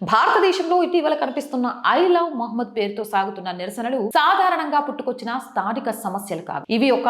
భారతదేశంలో ఇటీవల కనిపిస్తున్న ఐ లవ్ మహమ్మద్ పేరుతో సాగుతున్న నిరసనలు సాధారణంగా పుట్టుకొచ్చిన స్థానిక సమస్యలు కాదు. ఇవి ఒక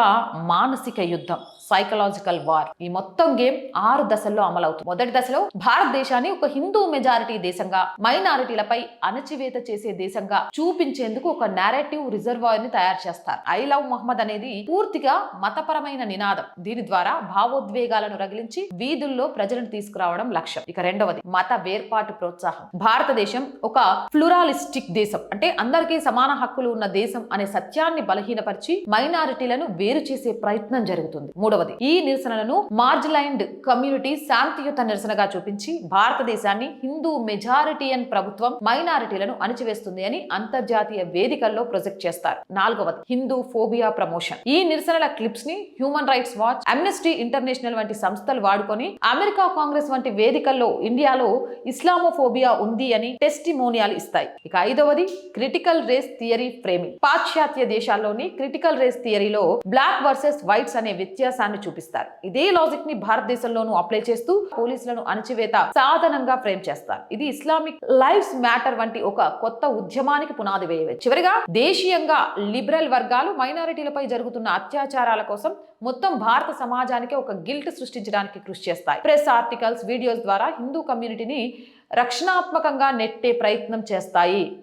మానసిక యుద్ధం సైకలాజికల్ వార్ ఈ మొత్తం గేమ్ ఆరు దశల్లో అమలవుతుంది. మొదటి దశలో భారతదేశాన్ని ఒక హిందూ మెజారిటీ దేశంగా మైనారిటీలపై అణచివేత చేసే దేశంగా చూపించేందుకు ఒక నేరేటివ్ రిజర్వాయర్ని తయారు చేస్తారు. ఐ లవ్ మహమ్మద్ అనేది పూర్తిగా మతపరమైన నినాదం. దీని ద్వారా భావోద్వేగాలను రగిలించి వీధుల్లో ప్రజలను తీసుకురావడం లక్ష్యం. ఇక రెండవది మత వేర్పాటు ప్రోత్సాహం. భారతదేశం ఒక ఫ్లూరాలిస్టిక్ దేశం. అంటే అందరికీ సమాన హక్కులు ఉన్న దేశం అనే సత్యాన్ని బలహీనపరిచి మైనారిటీలను వేరు చేసే ప్రయత్నం జరుగుతుంది. మూడవది ఈ నిరసనలను మార్జిలైన్డ్ కమ్యూనిటీ శాంతియుత నిరసనగా చూపించి భారతదేశాన్ని హిందూ మెజారిటీయన్ ప్రభుత్వం మైనారిటీలను అణిచివేస్తుంది అని అంతర్జాతీయ వేదికల్లో ప్రొజెక్ట్ చేస్తారు. నాలుగవది హిందూ ఫోబియా ప్రమోషన్. ఈ నిరసనల క్లిప్స్ని human rights watch Amnesty International వంటి సంస్థలు వాడుకొని అమెరికా కాంగ్రెస్ వంటి వేదికల్లో ఇండియాలో ఇస్లామోఫోబియా ఉంది అని టెస్టిమోనియాలు ఇస్తాయి. ఇక ఐదవది క్రిటికల్ రేస్ థియరీ ఫ్రేమింగ్. పాశ్చాత్య దేశాల్లోని క్రిటికల్ రేస్ థియరీలో బ్లాక్ వర్సెస్ వైట్స్ అనే వ్యత్యాసాన్ని చూపిస్తారు. ఇదే లాజిక్ని భారతదేశంలోనూ అప్లై చేస్తూ పోలీసులను అణచివేత సాధనంగా ఫ్రేమ్ చేస్తారు. ఇది ఇస్లామిక్ లైఫ్స్ మ్యాటర్ వంటి ఒక కొత్త ఉద్యమానికి పునాది వేయవచ్చు. చివరిగా దేశీయంగా లిబరల్ వర్గాలు మైనారిటీలపై జరుగుతున్న అత్యాచారాల కోసం మొత్తం భారత సమాజానికి ఒక గిల్ట్ సృష్టించడానికి కృషి చేస్తాయి. ప్రెస్ ఆర్టికల్స్ వీడియోస్ ద్వారా హిందూ కమ్యూనిటీని రక్షణాత్మకంగా నెట్టే ప్రయత్నం చేస్తాయి.